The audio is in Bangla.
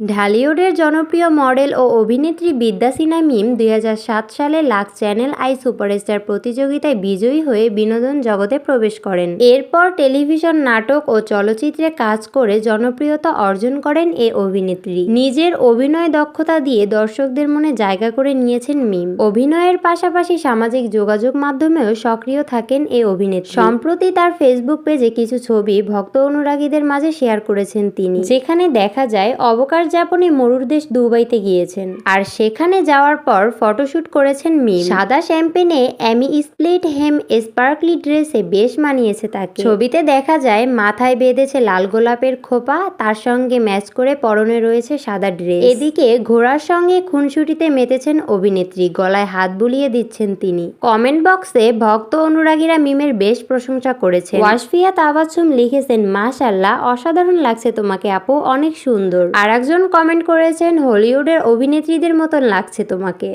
ঢালিউডের জনপ্রিয় মডেল ও অভিনেত্রী বিদ্যা সিনহা মিম দুই হাজার সাত সালে লাখ চ্যানেল আই সুপারস্টার প্রতিযোগিতায় বিজয়ী হয়ে বিনোদন জগতে প্রবেশ করেন। এরপর টেলিভিশন নাটক ও চলচ্চিত্রে কাজ করে জনপ্রিয়তা অর্জন করেন এ অভিনেত্রী। নিজের অভিনয় দক্ষতা দিয়ে দর্শকদের মনে জায়গা করে নিয়েছেন মিম। অভিনয়ের পাশাপাশি সামাজিক যোগাযোগ মাধ্যমেও সক্রিয় থাকেন এ অভিনেত্রী। সম্প্রতি তার ফেসবুক পেজে কিছু ছবি ভক্ত অনুরাগীদের মাঝে শেয়ার করেছেন তিনি। যেখানে দেখা যায়, অবকাশ যাপনে মরুর দেশ দুবাইতে গিয়েছেন। আর সেখানে যাওয়ার পর ফটোশুট করেছেন মিম। সাদা শ্যাম্পেনে অ্যামি স্প্লিট হেম স্পার্কলি ড্রেসে বেশ মানিয়েছে তাকে। ছবিতে দেখা যায়, মাথায় বেঁধেছে লাল গোলাপের খোপা, তার সঙ্গে ম্যাচ করে পরনে রয়েছে সাদা ড্রেস। এদিকে ঘোড়ার সঙ্গে খুনসুটিতে মেতেছেন অভিনেত্রী, গলায় হাত বুলিয়ে দিচ্ছেন তিনি। কমেন্ট বক্সে ভক্ত অনুরাগীরা মিমের বেশ প্রশংসা করেছেন। ওয়াসফিয়া তাবাচ্ছুম লিখেছেন মাশাল্লাহ অসাধারণ লাগছে তোমাকে আপু, অনেক সুন্দর। আর একজন কমেন্ট করেছেন হলিউডের অভিনেত্রীদের মতন লাগছে তোমাকে।